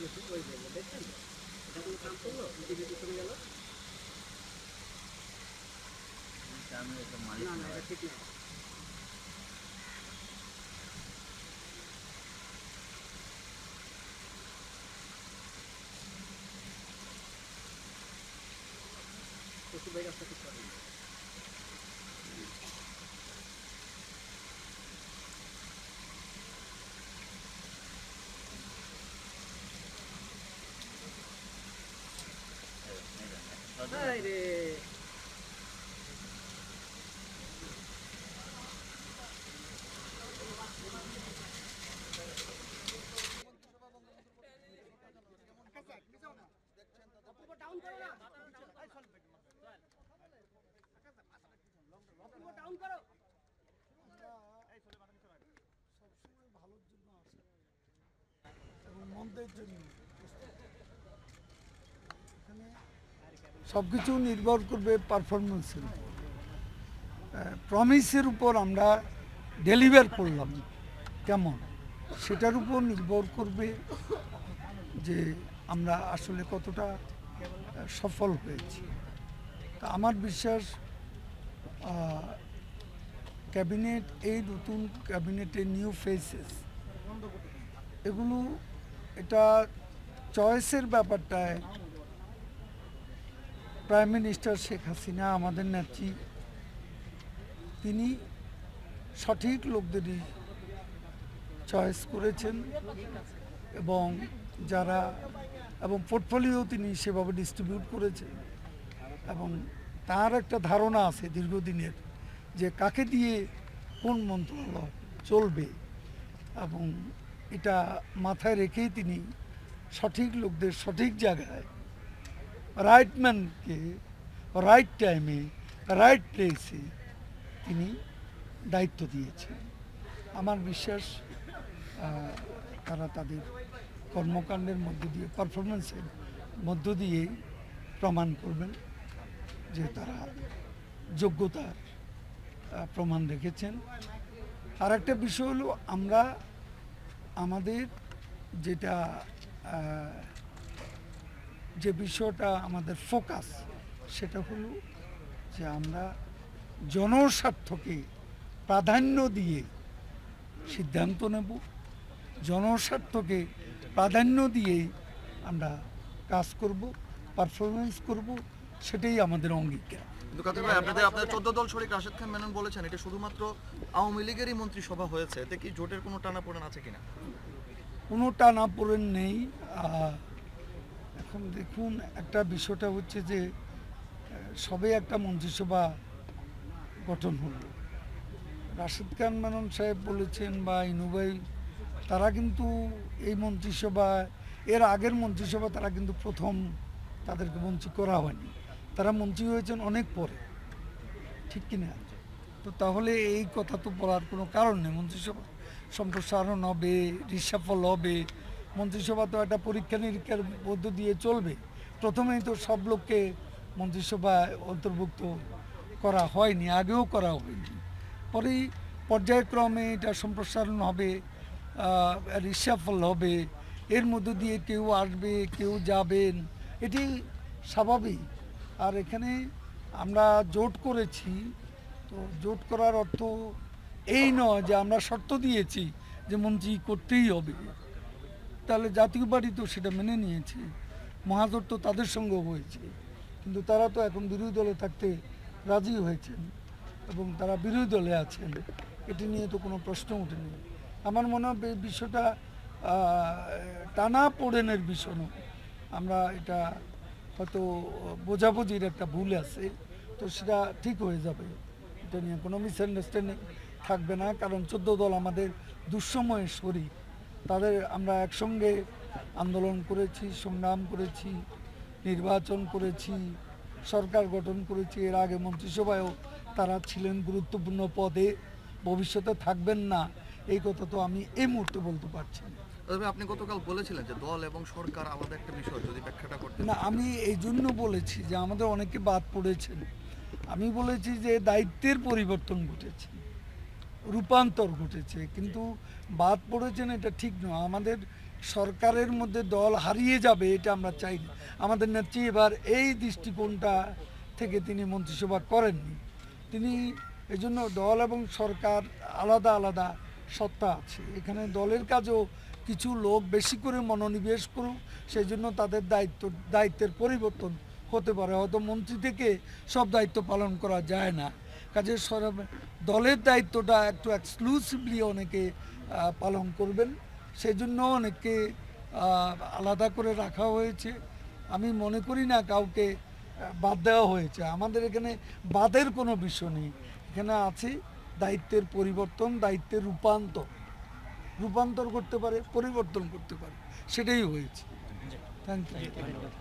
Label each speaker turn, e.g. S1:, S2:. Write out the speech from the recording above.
S1: গেছি ওই কাম
S2: করল নিজে পিছনে গেল না না এটা ঠিক না Você vai gastar
S3: সবসময় ভালোর জন্য আসে এবং মন্দের জন্য সব কিছু নির্ভর করবে পারফরমেন্সের উপর। প্রমিসের উপর আমরা ডেলিভার করলাম। কেমন? সেটার উপর নির্ভর করবে যে আমরা আসলে কতটা সফল হয়েছি। তা আমার বিশ্বাস ক্যাবিনেট এই নতুন ক্যাবিনেটের নিউ ফেসেস এগুলো এটা চয়েসের ব্যাপারটায় প্রাইম মিনিস্টার শেখ হাসিনা আমাদের নেত্রী, তিনি সঠিক লোকদেরই চয়েস করেছেন এবং যারা, এবং পোর্টফোলিও তিনি সেভাবে ডিস্ট্রিবিউট করেছেন। এবং তার একটা ধারণা আছে দীর্ঘদিনের, যে কাকে দিয়ে কোন মন্ত্রণালয় চলবে এবং এটা মাথায় রেখেই তিনি সঠিক লোকদের সঠিক জায়গায় রাইট ম্যানকে রাইট টাইমে রাইট প্লেসে তিনি দায়িত্ব দিয়েছেন। আমার বিশ্বাস তারা তাদের কর্মকাণ্ডের মধ্য দিয়ে পারফরমেন্সের মধ্য দিয়ে প্রমাণ করবেন যে তারা যোগ্যতার প্রমাণ রেখেছেন। আর একটা বিষয় হলো, আমরা আমাদের যেটা যে বিষয়টা আমাদের ফোকাস সেটা হলো যে আমরা জনস্বার্থকে প্রাধান্য দিয়ে সিদ্ধান্ত নেব। জনস্বার্থকে প্রাধান্য দিয়েই আমরা কাজ করব পারফরমেন্স করব সেটাই আমাদের অঙ্গীকার।
S4: কিন্তু কাদের ভাই আপনাদের আপনাদের চোদ্দ দল শরিক রাশেদ খান মেনন বলেছেন এটা শুধুমাত্র আওয়ামী লীগেরই মন্ত্রিসভা হয়েছে এতে কি জোটের কোনো টানাপোড়েন আছে কিনা?
S3: কোনো টানা পড়েন নেই এখন দেখুন, একটা বিষয়টা হচ্ছে যে সবে একটা মন্ত্রিসভা গঠন হলো। রাশেদ খান মেনন সাহেব বলেছেন বা ইনুভাই তারা কিন্তু এই মন্ত্রিসভা, এর আগের মন্ত্রিসভা তারা কিন্তু প্রথম তাদেরকে মন্ত্রী করা হয়নি। তারা মন্ত্রী হয়েছেন অনেক পরে, ঠিক কিনা? তো তাহলে এই কথা তো বলার কোনো কারণ নেই। মন্ত্রিসভা সম্প্রসারণ হবে, রিসাফল হবে মন্ত্রিসভা তো একটা পরীক্ষা নিরীক্ষার মধ্য দিয়ে চলবে। প্রথমেই তো সব লোককে মন্ত্রিসভায় অন্তর্ভুক্ত করা হয়নি, আগেও করা হয়নি। পরেই পর্যায়ক্রমে এটা সম্প্রসারণ হবে রিসাফল হবে। এর মধ্য দিয়ে কেউ আসবে, কেউ যাবেন, এটি স্বাভাবিক। আর এখানে আমরা জোট করেছি, তো জোট করার অর্থ এই নয় যে আমরা শর্ত দিয়েছি যে মন্ত্রী করতেই হবে। তাহলে জাতীয় পার্টি তো সেটা মেনে নিয়েছে, মহাজোট তো তাদের সঙ্গে হয়েছে, কিন্তু তারা তো এখন বিরোধী দলে থাকতে রাজি হয়েছেন এবং তারা বিরোধী দলে আছেন, এটি নিয়ে তো কোনো প্রশ্ন ওঠেনি। আমার মনে হয় এই বিষয়টা টানা পোড়েনের বিষয় আমরা এটা হয়তো বোঝাবুঝির একটা ভুল আছে, তো সেটা ঠিক হয়ে যাবে। এটা নিয়ে কোনো মিসআন্ডারস্ট্যান্ডিং থাকবে না, কারণ চোদ্দ দল আমাদের দুঃসময়ের শরীর তাদের আমরা একসঙ্গে আন্দোলন করেছি সংগ্রাম করেছি নির্বাচন করেছি সরকার গঠন করেছি। এর আগে মন্ত্রিসভায়ও তারা ছিলেন গুরুত্বপূর্ণ পদে। ভবিষ্যতে থাকবেন না। এই কথা তো আমি এই মুহূর্তে বলতে পারছি না।
S4: তবে আপনি গতকাল বলেছিলেন যে দল এবং সরকার আলাদা একটা বিষয় যদি ব্যাখ্যাটা করতে
S3: না আমি এই জন্য বলেছি যে আমাদের অনেকে বাদ পড়েছেন। আমি বলেছি যে দায়িত্বের পরিবর্তন ঘটেছে। রূপান্তর ঘটেছে, কিন্তু বাদ পড়েছেন এটা ঠিক নয়। আমাদের সরকারের মধ্যে দল হারিয়ে যাবে, এটা আমরা চাই না। আমাদের নেত্রী এবার এই দৃষ্টিকোণটা থেকে তিনি মন্ত্রিসভা করেননি। তিনি এজন্য দল এবং সরকার আলাদা আলাদা সত্তা আছে। এখানে দলের কাজও কিছু লোক বেশি করে মনোনিবেশ করুক সেই জন্য তাদের দায়িত্ব, দায়িত্বের পরিবর্তন হতে পারে। হয়তো মন্ত্রী থেকে সব দায়িত্ব পালন করা যায় না। কাজে সর- দলের দায়িত্বটা একটু এক্সক্লুসিভলি অনেকে পালন করবেন। সেই জন্য অনেককে আলাদা করে রাখা হয়েছে। আমি মনে করি না কাউকে বাদ দেওয়া হয়েছে। আমাদের এখানে বাদের কোনো বিষয় নেই। এখানে আছে দায়িত্বের পরিবর্তন, দায়িত্বের রূপান্তর। রূপান্তর করতে পারে, পরিবর্তন করতে পারে। সেটাই হয়েছে। Thank you